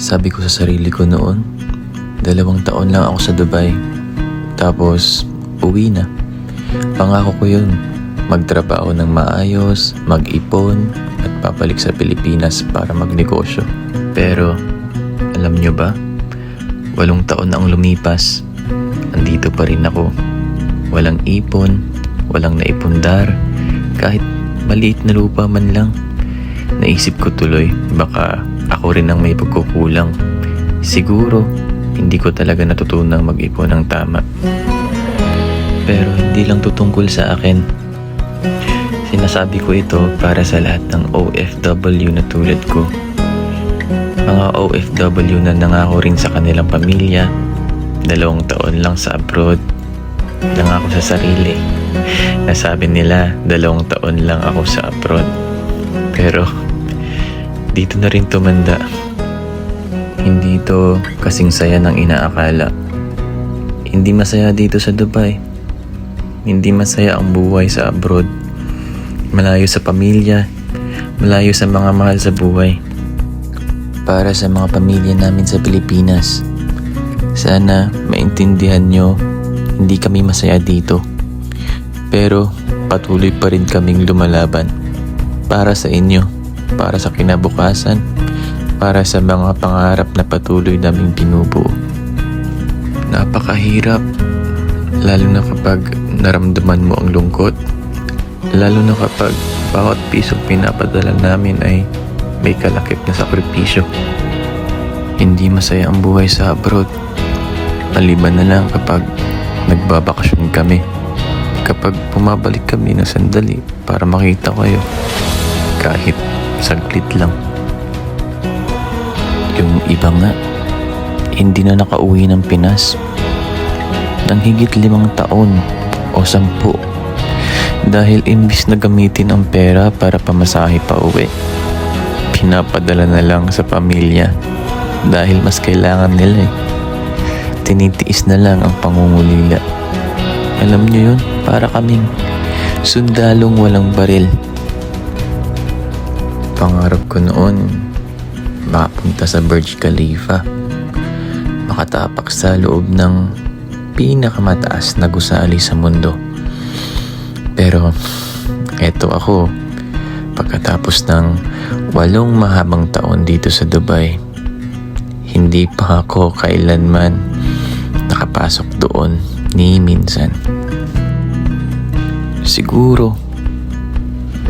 Sabi ko sa sarili ko noon, dalawang taon lang ako sa Dubai. Tapos, uwi na. Pangako ko yun, magtrabaho ng maayos, mag-ipon, at papalik sa Pilipinas para magnegosyo. Pero, alam nyo ba? Walong taon na ang lumipas. Andito pa rin ako. Walang ipon, walang naipundar, kahit maliit na lupa man lang. Naisip ko tuloy, baka ako rin ang may pagkukulang. Siguro, hindi ko talaga natutunang mag-ipon ng tama. Pero hindi lang tutungkol sa akin. Sinasabi ko ito para sa lahat ng OFW na tulad ko. Mga OFW na nangako rin sa kanilang pamilya, dalawang taon lang sa abroad, nangako sa sarili. Nasabi nila, dalawang taon lang ako sa abroad. Pero, dito na rin tumanda. Hindi ito kasing saya ng inaakala. Hindi masaya dito sa Dubai. Hindi masaya ang buhay sa abroad. Malayo sa pamilya, malayo sa mga mahal sa buhay. Para sa mga pamilya namin sa Pilipinas, sana maintindihan nyo, hindi kami masaya dito. Pero patuloy pa rin kaming lumalaban para sa inyo, para sa kinabukasan, para sa mga pangarap na patuloy naming binubuo. Napakahirap, lalo na kapag naramdaman mo ang lungkot, lalo na kapag bawat pisong pinapadala namin ay may kalakip na sakripisyo. Hindi masaya ang buhay sa abroad. Maliban na lang kapag nagbabakasyon kami. Kapag pumabalik kami ng sandali para makita kayo. Kahit saglit lang. Yung iba nga, hindi na nakauwi ng Pinas. Nang higit limang taon o sampu. Dahil imbis na gamitin ang pera para pamasahe pa uwi, pinapadala na lang sa pamilya dahil mas kailangan nila eh. Tinitiis na lang ang pangungulila. Alam niyo yun, para kaming sundalong walang baril. Pangarap ko noon, makapunta sa Burj Khalifa. Makatapak sa loob ng pinakamataas na gusali sa mundo. Pero, eto ako, pagkatapos ng walong mahabang taon dito sa Dubai, hindi pa ako kailanman nakapasok doon ni minsan. Siguro,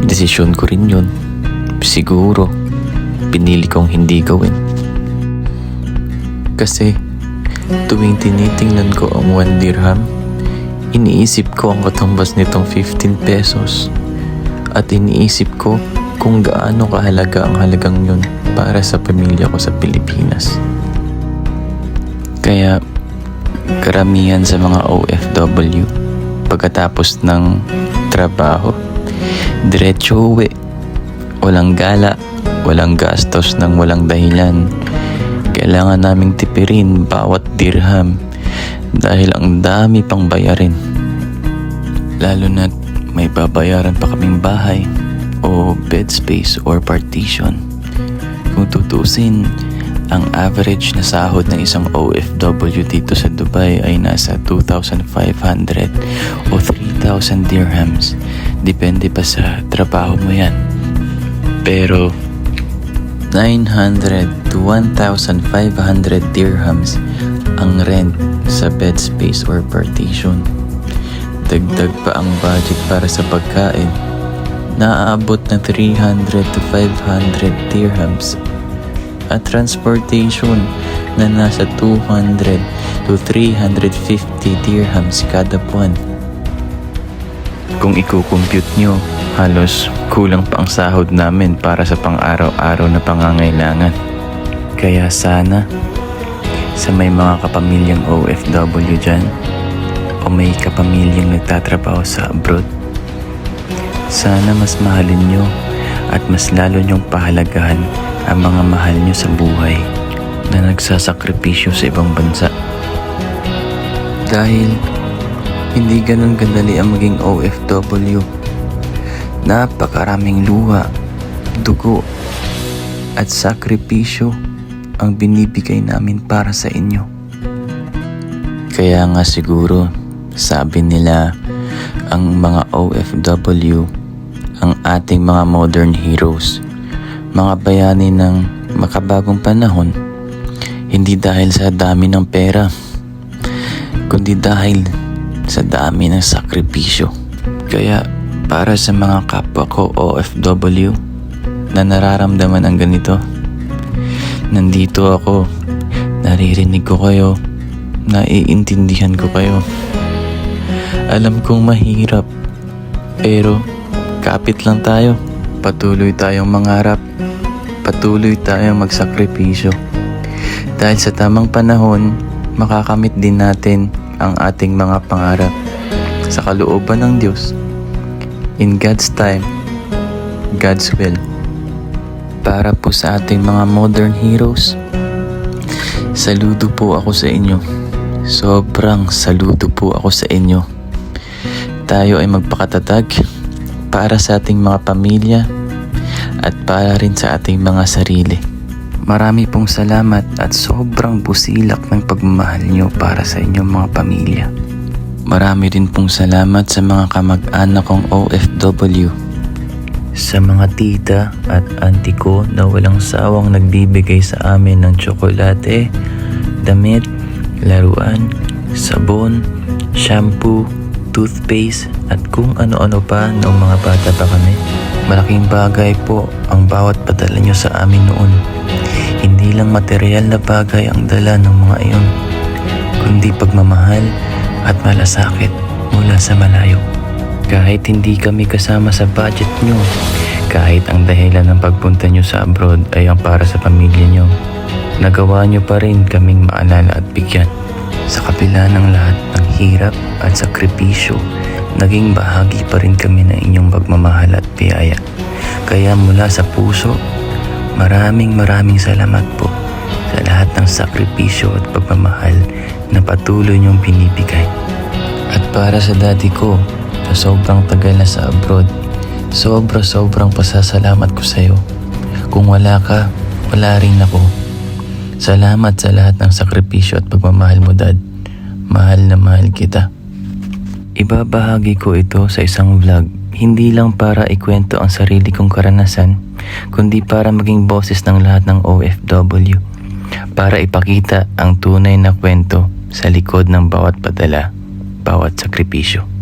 desisyon ko rin yun. Siguro, pinili kong hindi gawin. Kasi, tuwing tinitingnan ko ang 1 dirham, iniisip ko ang katumbas nitong 15 pesos. At iniisip ko kung gaano kahalaga ang halagang yun para sa pamilya ko sa Pilipinas. Kaya, karamihan sa mga OFW, pagkatapos ng trabaho, diretso uwi. Walang gala, walang gastos ng walang dahilan. Kailangan naming tipirin bawat dirham dahil ang dami pang bayarin. Lalo na may babayaran pa kaming bahay o bed space or partition. Kung tutusin, ang average na sahod ng isang OFW dito sa Dubai ay nasa 2,500 o 3,000 dirhams. Depende pa sa trabaho mo yan. Pero 900 to 1,500 dirhams ang rent sa bed space or partition. Dagdag pa ang budget para sa pagkain. Naaabot na 300 to 500 dirhams at transportation na nasa 200 to 350 dirhams kada buwan. Kung i-compute nyo, halos kulang pa ang sahod namin para sa pang-araw-araw na pangangailangan. Kaya sana, sa may mga kapamilyang OFW dyan, o may kapamilyang nagtatrabaho sa abroad, sana mas mahalin nyo at mas lalo nyong pahalagahan ang mga mahal nyo sa buhay na nagsasakripisyo sa ibang bansa. Dahil hindi ganun kadali ang maging OFW. Napakaraming luha, dugo, at sakripisyo ang binibigay namin para sa inyo. Kaya nga siguro, sabi nila, ang mga OFW, ang ating mga modern heroes, mga bayani ng makabagong panahon, hindi dahil sa dami ng pera, kundi dahil sa dami ng sakripisyo. Kaya para sa mga kapwa ko OFW na nararamdaman ang ganito, nandito ako, naririnig ko kayo, naiintindihan ko kayo. Alam kong mahirap, pero kapit lang tayo. Patuloy tayong mangarap, patuloy tayong magsakripisyo. Dahil sa tamang panahon, makakamit din natin ang ating mga pangarap sa kalooban ng Diyos. In God's time, God's will. Para po sa ating mga modern heroes, saludo po ako sa inyo. Sobrang saludo po ako sa inyo. Tayo ay magpakatatag para sa ating mga pamilya at para rin sa ating mga sarili. Marami pong salamat at sobrang busilak ng pagmamahal nyo para sa inyong mga pamilya. Marami rin pong salamat sa mga kamag-anak kong OFW. Sa mga tita at auntie ko na walang sawang nagbibigay sa amin ng tsokolate, damit, laruan, sabon, shampoo, toothpaste at kung ano-ano pa noong mga bata pa kami. Malaking bagay po ang bawat padala nyo sa amin noon. Hindi lang material na bagay ang dala ng mga iyon, kundi pagmamahal at malasakit mula sa malayo. Kahit hindi kami kasama sa budget nyo, kahit ang dahilan ng pagpunta nyo sa abroad ay ang para sa pamilya nyo, nagawa nyo pa rin kaming maalala at bigyan. Sa kabila ng lahat ng hirap at sakripisyo, naging bahagi pa rin kami ng inyong pagmamahal at biyaya. Kaya mula sa puso, maraming maraming salamat po sa lahat ng sakripisyo at pagmamahal na patuloy niyong binibigay. At para sa daddy ko, na sobrang tagal na sa abroad, sobra sobrang pasasalamat ko sa iyo. Kung wala ka, wala rin ako. Salamat sa lahat ng sakripisyo at pagmamahal mo, Dad. Mahal na mahal kita. Ibabahagi ko ito sa isang vlog, hindi lang para ikwento ang sarili kong karanasan, kundi para maging boses ng lahat ng OFW. Para ipakita ang tunay na kwento sa likod ng bawat padala, bawat sakripisyo.